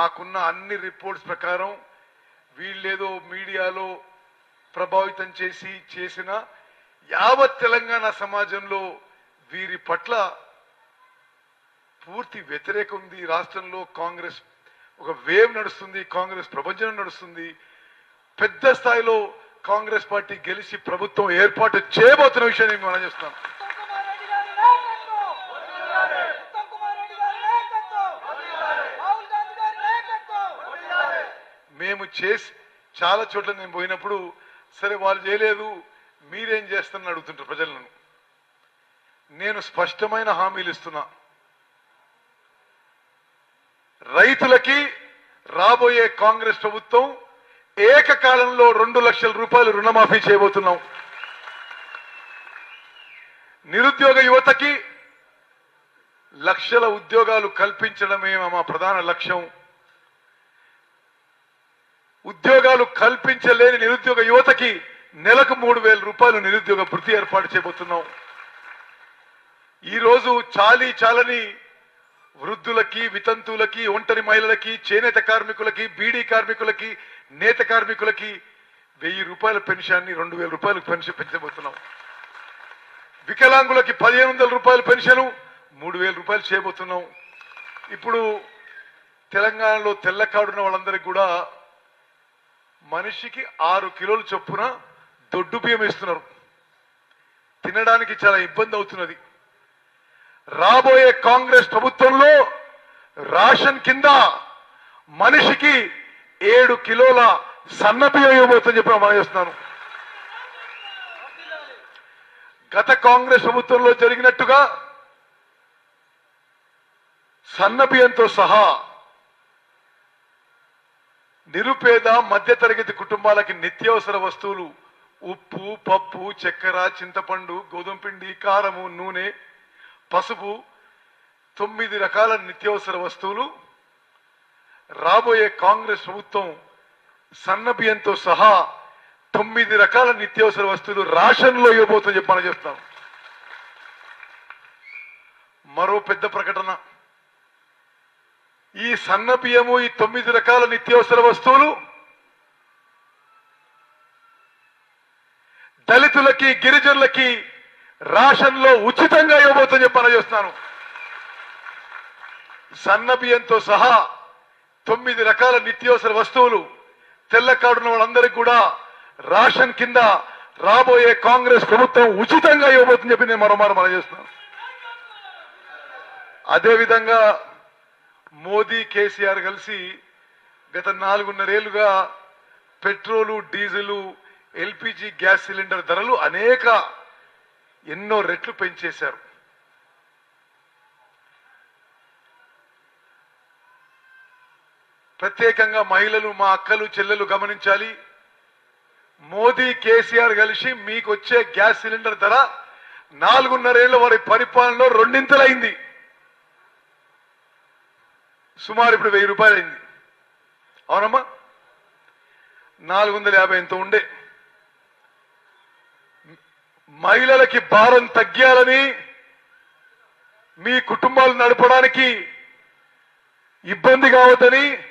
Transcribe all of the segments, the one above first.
మాకున్న అన్ని రిపోర్ట్స్ ప్రకారం వీళ్ళేదో మీడియాలో ప్రభావితం చేసి చేసిన యావత్ తెలంగాణ సమాజంలో వీరి పట్ల పూర్తి వ్యతిరేకం ఉంది. రాష్ట్రంలో కాంగ్రెస్ ఒక వేవ్ నడుస్తుంది కాంగ్రెస్ ప్రపంచం నడుస్తుంది. పెద్ద స్థాయిలో కాంగ్రెస్ పార్టీ గెలిచి ప్రభుత్వం ఏర్పాటు చేయబోతున్న విషయాన్ని మనం చేస్తున్నాం ఉత్తమ్ కుమార్ రెడ్డి గారి నాయకత్వం ఉత్తమ్ కుమార్ రెడ్డి గారి నాయకత్వం రాహుల్ గాంధీ గారి నాయకత్వం మేము చేసి చాలా చోట్ల నేను పోయినప్పుడు సరే వాళ్ళు చేయలేదు మీరేం చేస్తారని అడుగుతుంటారు ప్రజలను. నేను స్పష్టమైన హామీలు ఇస్తున్నా. రైతులకి రాబోయే కాంగ్రెస్ ప్రభుత్వం ఏకకాలంలో రెండు లక్షల రూపాయలు రుణమాఫీ చేయబోతున్నాం. నిరుద్యోగ యువతకి లక్షల ఉద్యోగాలు కల్పించడమే మా ప్రధాన లక్ష్యం. ఉద్యోగాలు కల్పించలేని నిరుద్యోగ యువతకి నెలకు మూడు వేల రూపాయలు నిరుద్యోగ వృత్తి ఏర్పాటు చేయబోతున్నాం. ఈరోజు చాలీ చాలని వృద్ధులకి వితంతువులకి ఒంటరి మహిళలకి చేనేత కార్మికులకి బీడీ కార్మికులకి నేత కార్మికులకి వెయ్యి రూపాయల పెన్షన్ని రెండు వేల రూపాయలకు పెన్షన్ పెంచబోతున్నాం వికలాంగులకి పదిహేను వందల రూపాయల పెన్షన్ మూడు వేల రూపాయలు చేయబోతున్నాం. ఇప్పుడు తెలంగాణలో తెల్లకాడున్న వాళ్ళందరికీ కూడా మనిషికి ఆరు కిలోలు చొప్పున దొడ్డు బియ్యం ఇస్తున్నారు తినడానికి చాలా ఇబ్బంది అవుతున్నది. రాబోయే కాంగ్రెస్ ప్రభుత్వంలో రాషన్ కింద మనిషికి ఏడు కిలోల సన్న బియ్యం ఇవ్వబోతుందని చెప్పి మనం చేస్తున్నాను గత కాంగ్రెస్ ప్రభుత్వంలో జరిగినట్టుగా సన్న బియ్యంతో సహా నిరుపేద మధ్యతరగతి కుటుంబాలకి నిత్యావసర వస్తువులు ఉప్పు పప్పు చక్కెర చింతపండు గోధుమ పిండి కారము నూనె పసుపు తొమ్మిది రకాల నిత్యావసర వస్తువులు. రాబోయే కాంగ్రెస్ ప్రభుత్వం సన్న బియ్యంతో సహా తొమ్మిది రకాల నిత్యావసర వస్తువులు రాషన్లో ఇవ్వబోతుందని చెప్పని మనం చెప్తాం. మరో పెద్ద ప్రకటన. ఈ సన్న బియ్యము ఈ తొమ్మిది రకాల నిత్యావసర వస్తువులు దళితులకి గిరిజనులకి రాషన్లో ఉచితంగా ఇవ్వబోతుందని చెప్పి చేస్తున్నాను. సన్న బియ్యంతో సహా తొమ్మిది రకాల నిత్యావసర వస్తువులు తెల్ల కాడున్న వాళ్ళందరికీ కూడా రాషన్ కింద రాబోయే కాంగ్రెస్ ప్రభుత్వం ఉచితంగా ఇవ్వబోతుందని చెప్పి నేను మరోమారు మనం చేస్తున్నాను. అదేవిధంగా మోదీ కేసీఆర్ కలిసి గత నాలుగున్నరేళ్ళుగా petrol diesel LPG gas cylinder ధరలు అనేక ఎన్నో రెట్లు పెంచేశారు. ప్రత్యేకంగా మహిళలు మా అక్కలు చెల్లెలు గమనించాలి. మోదీ కేసీఆర్ కలిసి మీకు వచ్చే గ్యాస్ సిలిండర్ ధర నాలుగున్నరేళ్ళ వారి పరిపాలనలో రెండింతలైంది. సుమారు ఇప్పుడు వెయ్యి రూపాయలు అయింది అవునమ్మా? నాలుగు వందల యాభై ఎంత ఉండే. మహిళలకి భారం తగ్గాలని మీ కుటుంబాలు నడపడానికి ఇబ్బంది కావద్దని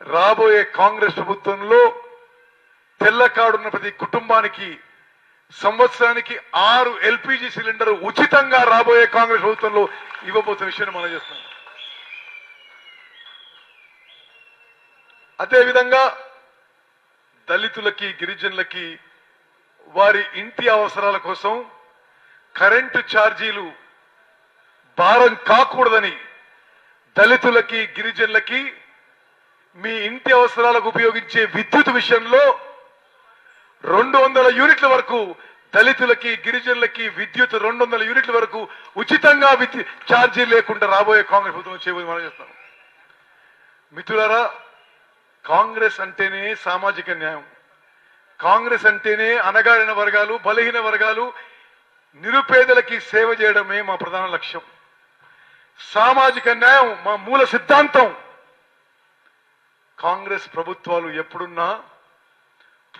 రాబోయే కాంగ్రెస్ ప్రభుత్వంలో తెల్లకాడున్న ప్రతి కుటుంబానికి సంవత్సరానికి ఆరు ఎల్పిజి సిలిండర్ ఉచితంగా రాబోయే కాంగ్రెస్ ప్రభుత్వంలో ఇవ్వబోతున్న విషయాన్ని మనం చేస్తున్నాం. అదేవిధంగా దళితులకి గిరిజనులకి వారి ఇంటి అవసరాల కోసం కరెంటు ఛార్జీలు భారం కాకూడదని దళితులకి గిరిజనులకి మీ ఇంటి అవసరాలకు ఉపయోగించే విద్యుత్ విషయంలో రెండు వందల యూనిట్ల వరకు దళితులకి గిరిజనులకి విద్యుత్ రెండు వందల యూనిట్ల వరకు ఉచితంగా విద్యుత్ ఛార్జీ లేకుండా రాబోయే కాంగ్రెస్ ప్రభుత్వం చేయబోతుంది మనం చేస్తాం. మిత్రులారా కాంగ్రెస్ అంటేనే సామాజిక న్యాయం. కాంగ్రెస్ అంటేనే అనగాడిన వర్గాలు బలహీన వర్గాలు నిరుపేదలకి సేవ చేయడమే మా ప్రధాన లక్ష్యం. సామాజిక న్యాయం మా మూల సిద్ధాంతం. కాంగ్రెస్ ప్రభుత్వాలు ఎప్పుడున్నా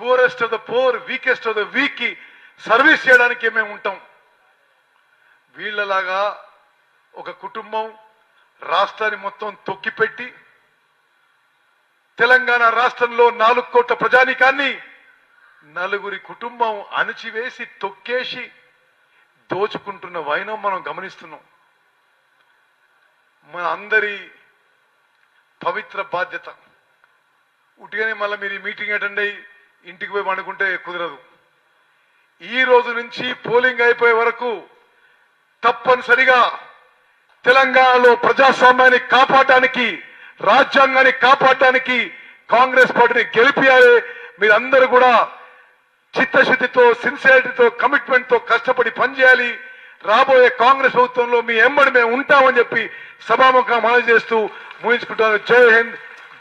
poorest of the poor weakest of the వీక్కి సర్వీస్ చేయడానికి మేము ఉంటాం. వీళ్ళలాగా ఒక కుటుంబం రాష్ట్రాన్ని మొత్తం తొక్కిపెట్టి తెలంగాణ రాష్ట్రంలో నాలుగు కోట్ల ప్రజానికాన్ని నలుగురి కుటుంబం అణిచివేసి తొక్కేసి దోచుకుంటున్న వైనం మనం గమనిస్తున్నాం. మన అందరి పవిత్ర బాధ్యత. ఉట్టిగానే మళ్ళీ మీరు మీటింగ్ అటెండ్ అయ్యి ఇంటికి పోయి పండుకుంటే కుదరదు. ఈ రోజు నుంచి పోలింగ్ అయిపోయే వరకు తప్పనిసరిగా తెలంగాణలో ప్రజాస్వామ్యాన్ని కాపాడటానికి రాజ్యాంగాన్ని కాపాడటానికి కాంగ్రెస్ పార్టీని గెలిపియాలి. మీరందరూ కూడా చిత్తశుద్ధితో సిన్సియారిటీతో కమిట్మెంట్తో కష్టపడి పనిచేయాలి. రాబోయే కాంగ్రెస్ ప్రభుత్వంలో మీ ఎంబడి మేము ఉంటామని చెప్పి సభాముఖంగా మనవి చేస్తూ ముగించుకుంటాను జై హింద్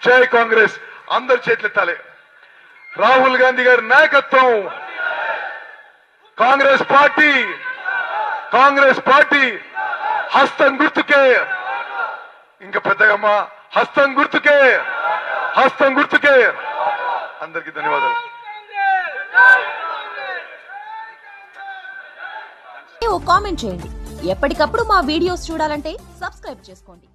జై కాంగ్రెస్. అందరి చేతులెత్తాలి రాహుల్ గాంధీ గారి నాయకత్వం. కాంగ్రెస్ పార్టీ. కాంగ్రెస్ పార్టీ. హస్తం గుర్తుకే. ఇంకా పెద్దగమ్మ హస్తం గుర్తుకే హస్తం గుర్తుకే. అందరికీ ధన్యవాదాలు. ఓ కామెంట్ చేయండి. ఎప్పటికప్పుడు మా వీడియోస్ చూడాలంటే సబ్స్క్రైబ్ చేసుకోండి.